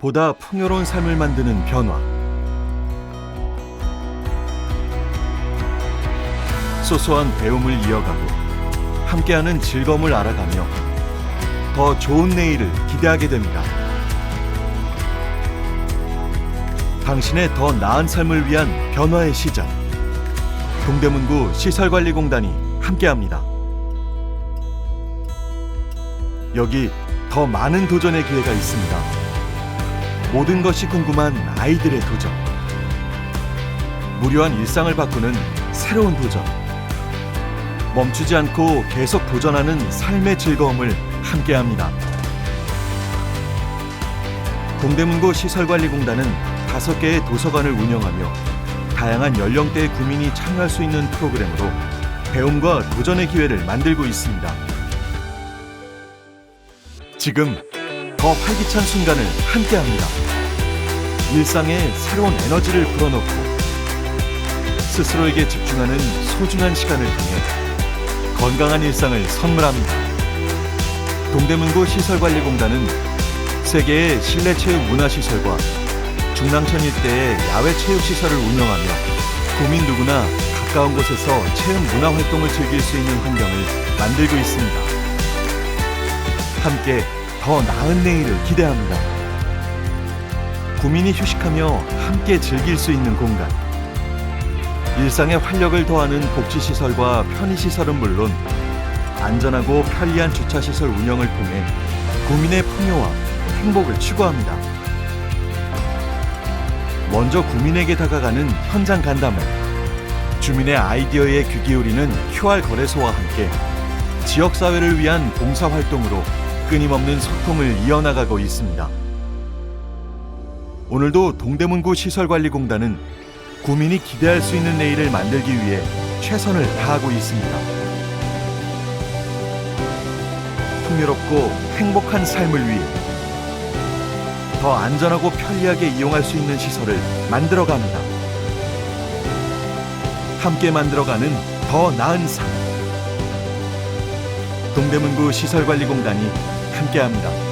보다 풍요로운 삶을 만드는 변화. 소소한 배움을 이어가고 함께하는 즐거움을 알아가며 더 좋은 내일을 기대하게 됩니다. 당신의 더 나은 삶을 위한 변화의 시작. 동대문구 시설관리공단이 함께합니다. 여기 더 많은 도전의 기회가 있습니다. 모든 것이 궁금한 아이들의 도전. 무료한 일상을 바꾸는 새로운 도전. 멈추지 않고 계속 도전하는 삶의 즐거움을 함께합니다. 동대문구 시설관리공단은 다섯 개의 도서관을 운영하며 다양한 연령대의 구민이 참여할 수 있는 프로그램으로 배움과 도전의 기회를 만들고 있습니다. 지금 더 활기찬 순간을 함께합니다. 일상에 새로운 에너지를 불어넣고 스스로에게 집중하는 소중한 시간을 통해 건강한 일상을 선물합니다. 동대문구 시설관리공단은 세계의 실내 체육 문화시설과 중랑천 일대의 야외 체육 시설을 운영하며 국민 누구나 가까운 곳에서 체험 문화 활동을 즐길 수 있는 환경을 만들고 있습니다. 함께 더 나은 내일을 기대합니다. 구민이 휴식하며 함께 즐길 수 있는 공간. 일상의 활력을 더하는 복지시설과 편의시설은 물론 안전하고 편리한 주차시설 운영을 통해 구민의 풍요와 행복을 추구합니다. 먼저 구민에게 다가가는 현장 간담회, 주민의 아이디어에 귀 기울이는 QR 거래소와 함께 지역사회를 위한 봉사활동으로 끊임없는 소통을 이어나가고 있습니다. 오늘도 동대문구 시설관리공단은 구민이 기대할 수 있는 내일을 만들기 위해 최선을 다하고 있습니다. 풍요롭고 행복한 삶을 위해 더 안전하고 편리하게 이용할 수 있는 시설을 만들어 갑니다. 함께 만들어가는 더 나은 삶. 동대문구 시설관리공단이 함께합니다.